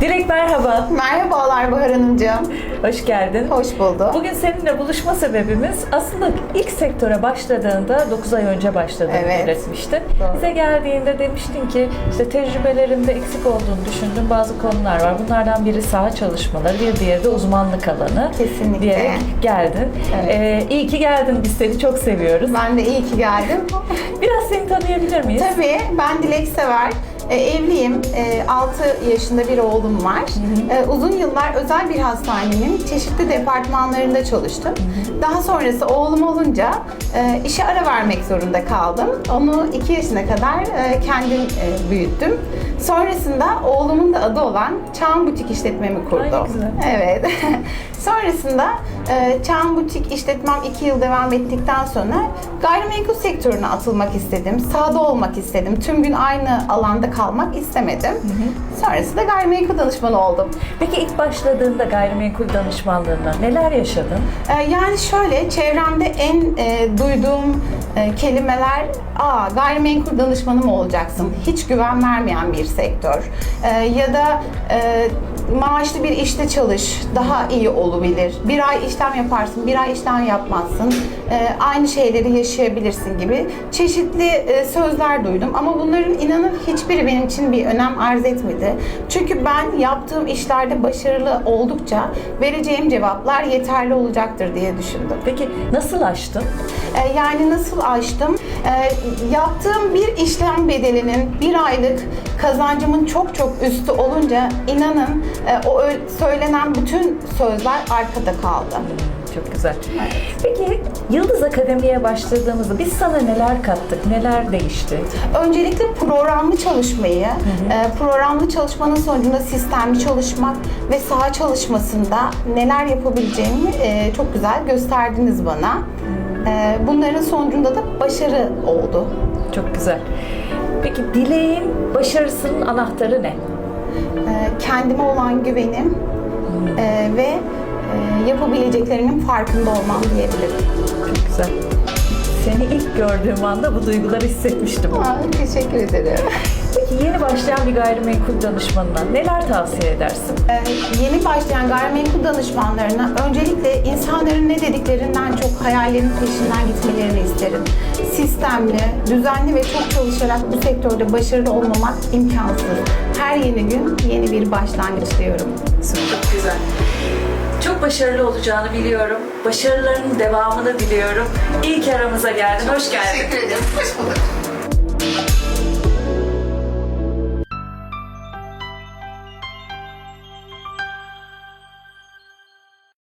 Dilek merhaba, Merhabalar Bahar Hanımcığım. hoş geldin. Hoş bulduk. Bugün seninle buluşma sebebimiz aslında ilk sektöre başladığında 9 ay önce başladığını Evet. belirtmiştin. Doğru. Bize geldiğinde demiştin ki işte tecrübelerinde eksik olduğunu düşündüğün bazı konular var. Bunlardan biri saha çalışmaları, bir diğeri de uzmanlık alanı. Kesinlikle. Diyerek geldin. Evet. Ee, iyi ki geldin. Biz seni çok seviyoruz. Ben de iyi ki geldim. Biraz seni tanıyabilir miyiz? Tabii ben Dilek Sever. E, evliyim. 6 yaşında bir oğlum var. E, uzun yıllar özel bir hastanenin çeşitli departmanlarında çalıştım. Daha sonrası oğlum olunca e, işe ara vermek zorunda kaldım. Onu 2 yaşına kadar e, kendim e, büyüttüm. Sonrasında oğlumun da adı olan Çağın Butik işletmemi kurdum. Ay, güzel. Evet. Sonrasında e, Çağın Butik işletmem 2 yıl devam ettikten sonra gayrimenkul sektörüne atılmak istedim. Sahada olmak istedim. Tüm gün aynı alanda kalmak istemedim. Sonrasında gayrimenkul danışmanı oldum. Peki ilk başladığında gayrimenkul danışmanlığında neler yaşadın? E, yani şöyle çevremde en e, duyduğum e, kelimeler Aa, gayrimenkul danışmanı mı olacaksın? Hiç güven vermeyen bir sektör. E, ya da e, maaşlı bir işte çalış, daha iyi olabilir. Bir ay işlem yaparsın, bir ay işlem yapmazsın. E, aynı şeyleri yaşayabilirsin gibi çeşitli e, sözler duydum. Ama bunların inanın hiçbiri benim için bir önem arz etmedi. Çünkü ben yaptığım işlerde başarılı oldukça vereceğim cevaplar yeterli olacaktır diye düşündüm. Peki nasıl açtın? E, Yani nasıl açtım? E, yaptığım bir işlem bedelinin bir aylık kazancımın çok çok üstü olunca inanın e, o söylenen bütün sözler arkada kaldı. Çok güzel. Peki Yıldız Akademi'ye başladığımızda biz sana neler kattık, neler değişti? Öncelikle programlı çalışmayı, e, programlı çalışmanın sonucunda sistemli çalışmak ve saha çalışmasında neler yapabileceğimi e, çok güzel gösterdiniz bana. E, Bunların sonucunda da başarı oldu. Çok güzel. Peki dileğin başarısının anahtarı ne? kendime olan güvenim ve yapabileceklerimin farkında olmam diyebilirim. Çok güzel. Seni ilk gördüğüm anda bu duyguları hissetmiştim. Aa, teşekkür ederim. Peki yeni başlayan bir gayrimenkul danışmanına neler tavsiye edersin? E, yeni başlayan gayrimenkul danışmanlarına öncelikle insanların ne dediklerinden çok hayallerin peşinden gitmelerini isterim. Sistemli, düzenli ve çok çalışarak bu sektörde başarılı olmamak imkansız. Her yeni gün yeni bir başlangıç diyorum. Güzel. Başarılı olacağını biliyorum. Başarılarının devamını diliyorum. İyi ki aramıza geldin. Hoş geldin. Teşekkür ederim. Hoş bulduk.